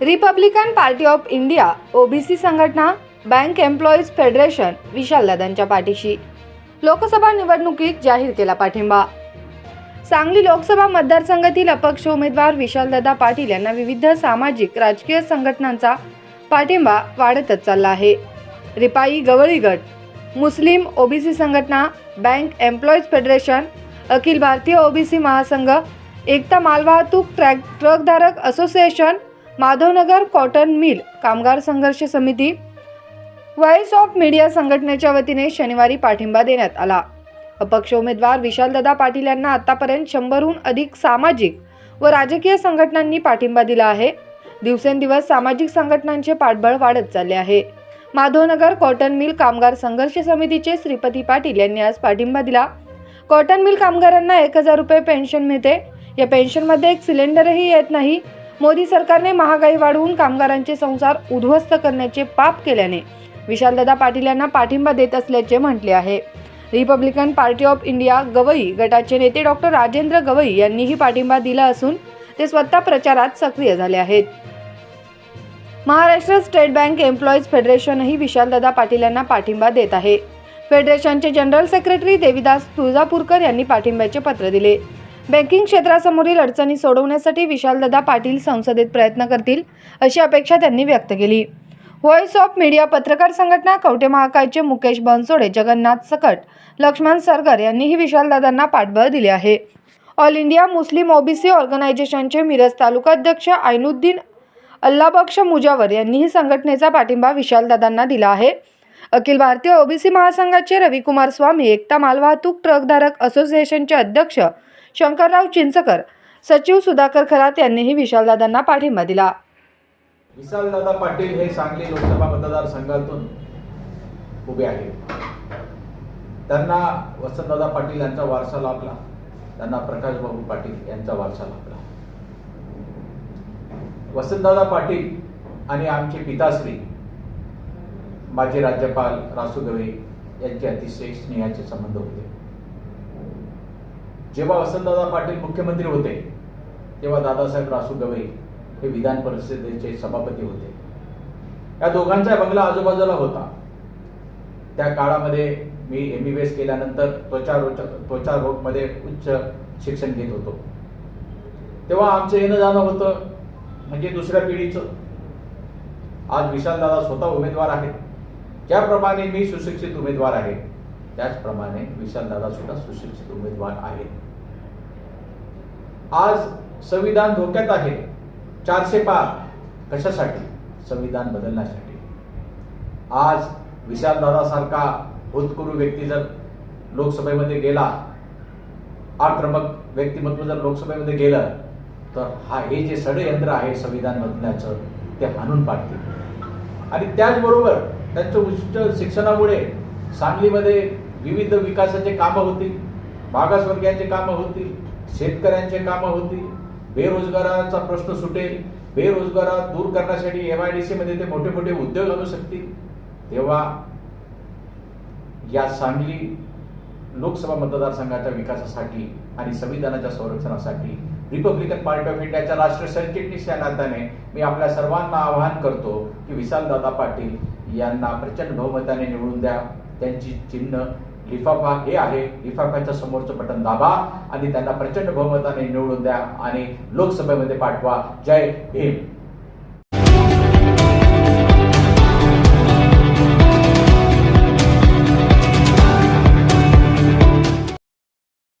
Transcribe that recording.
Republican Party of India OBC संघटना bank employees federation विशालदादांच्या पाठीशी. लोकसभा निवडणुकीत जाहीर केला पाठिंबा. सांगली लोकसभा मतदारसंघातील अपक्ष उमेदवार विशालदादा पाटील यांना विविध सामाजिक राजकीय संघटनांचा पाठिंबा वाढतच चालला आहे. रिपाई गवळी गट मुस्लिम ओबीसी संघटना bank employees federation Akhil Bharatiya OBC महासंघ एकता मालवाहतूक ट्रॅक ट्रकधारक असोसिएशन माधवनगर कॉटन मिल कामगार संघर्ष समिती व्हॉइस ऑफ मीडिया संघटनेच्या वतीने शनिवारी पाठिंबा देण्यात आला. अपक्ष उमेदवार विशालदादा पाटील यांना आतापर्यंत शंभरहून अधिक सामाजिक व राजकीय संघटनांनी पाठिंबा दिला आहे. दिवसेंदिवस सामाजिक संघटनांचे पाठबळ वाढत चालले आहे. माधवनगर कॉटन मिल कामगार संघर्ष समितीचे श्रीपती पाटील यांनी आज पाठिंबा दिला. कॉटन मिल कामगारांना एक हजार रुपये पेन्शन मिळते. या पेन्शनमध्ये एक सिलेंडरही येत नाही. मोदी सरकारने महागाई वाढवून कामगारांचे संसार उद्ध्वस्त करण्याचे पाप केल्याने विशालदादा पाटील यांना पाठिंबा देत असल्याचे म्हटले आहे. Republican Party of India Gavai गटाचे नेते डॉक्टर राजेंद्र गवई यांनीही पाठिंबा दिला असून ते स्वतः प्रचारात सक्रिय झाले आहेत. महाराष्ट्र स्टेट बँक एम्प्लॉईज फेडरेशनही विशालदादा पाटील यांना पाठिंबा देत आहे. फेडरेशनचे जनरल सेक्रेटरी देविदास तुळजापूरकर यांनी पाठिंब्याचे पत्र दिले. बँकिंग क्षेत्रासमोरील अडचणी सोडवण्यासाठी विशालदादा पाटील संसदेत प्रयत्न करतील अशी अपेक्षा त्यांनी व्यक्त केली. व्हॉइस ऑफ मीडिया पत्रकार संघटना कवटे महाकायचे मुकेश बनसोडे जगन्नाथ सकट लक्ष्मण सरगर यांनीही विशालदादांना पाठबळ दिले आहे. ऑल इंडिया मुस्लिम ओबीसी ऑर्गनायझेशनचे मिरज तालुकाध्यक्ष आयनुद्दीन अल्लाबक्ष मुजावर यांनीही संघटनेचा पाठिंबा विशालदादांना दिला आहे. अखिल भारतीय ओबीसी महासंघाचे रविकुमार स्वामी एकता मालवाहतूक ट्रकधारक असोसिएशनचे अध्यक्ष शंकरराव चिंचकर सचिव सुधाकर खरात यांनीही विशालदादांना पाठिंबा दिला. विशालदादा पाटील हे सांगली लोकसभा मतदारसंघातून उभे आहेत. त्यांना वसंतदादा पाटील यांचा वारसा लाभला. त्यांना प्रकाश पाटील यांचा वारसा लाभला. वसंतदादा पाटील आणि आमचे पिताश्री माजी राज्यपाल रासू गवई यांचे अतिशय स्नेहाचे संबंध होते. जेव्हा वसंतदादा पाटील मुख्यमंत्री होते तेव्हा दादासाहेब रासू गवई हे विधान परिषदेचे सभापती होते. या दोघांचा बंगला आजूबाजूला होता. त्या काळामध्ये मी एम बी बी एस केल्यानंतर त्वचा रोग त्वचा रोगमध्ये उच्च शिक्षण घेत होतो. तेव्हा आमचं येणं जाणं होतं म्हणजे दुसऱ्या पिढीचं. आज विशालदादा स्वतः उमेदवार आहेत. ज्याप्रमाणे मी सुशिक्षित उमेदवार आहे त्याचप्रमाणे विशालदादा सुद्धा सुशिक्षित उमेदवार आहे आज संविधान धोक्यात आहे. चारशे पार कशासाठी? संविधान बदलण्यासाठी. आज विशालदादासारखा होतकरू व्यक्ती जर लोकसभेमध्ये गेला आक्रमक व्यक्तिमत्व जर लोकसभेमध्ये गेलं तर हा हे जे षडयंत्र आहे संविधान बदलण्याचं ते हाणून पाडतील. आणि त्याचबरोबर त्यांच्या उच्च शिक्षणामुळे सांगलीमध्ये विविध विकासाचे कामं होतील मागासवर्गीयांचे कामं होतील शेतकऱ्यांचे कामं होतील बेरोजगाराचा प्रश्न सुटेल बेरोजगारा दूर करण्यासाठी एम आय डी सीमध्ये ते मोठे मोठे उद्योग आणू शकतील. तेव्हा या सांगली लोकसभा मतदारसंघाच्या विकासासाठी आणि संविधानाच्या संरक्षणासाठी रिपब्लिकन पार्टी ऑफ इंडियाच्या राष्ट्रीय सरचिटणीस या नात्याने मी आपल्या सर्वांना आवाहन करतो की विशालदादा पाटील यांना प्रचंड बहुमताने निवडून द्या. त्यांची चिन्ह लिफाफा हे आहे. लिफाफ्याच्या समोरचं बटन दाबा आणि त्यांना प्रचंड बहुमताने निवडून द्या आणि लोकसभेमध्ये पाठवा. जय भीम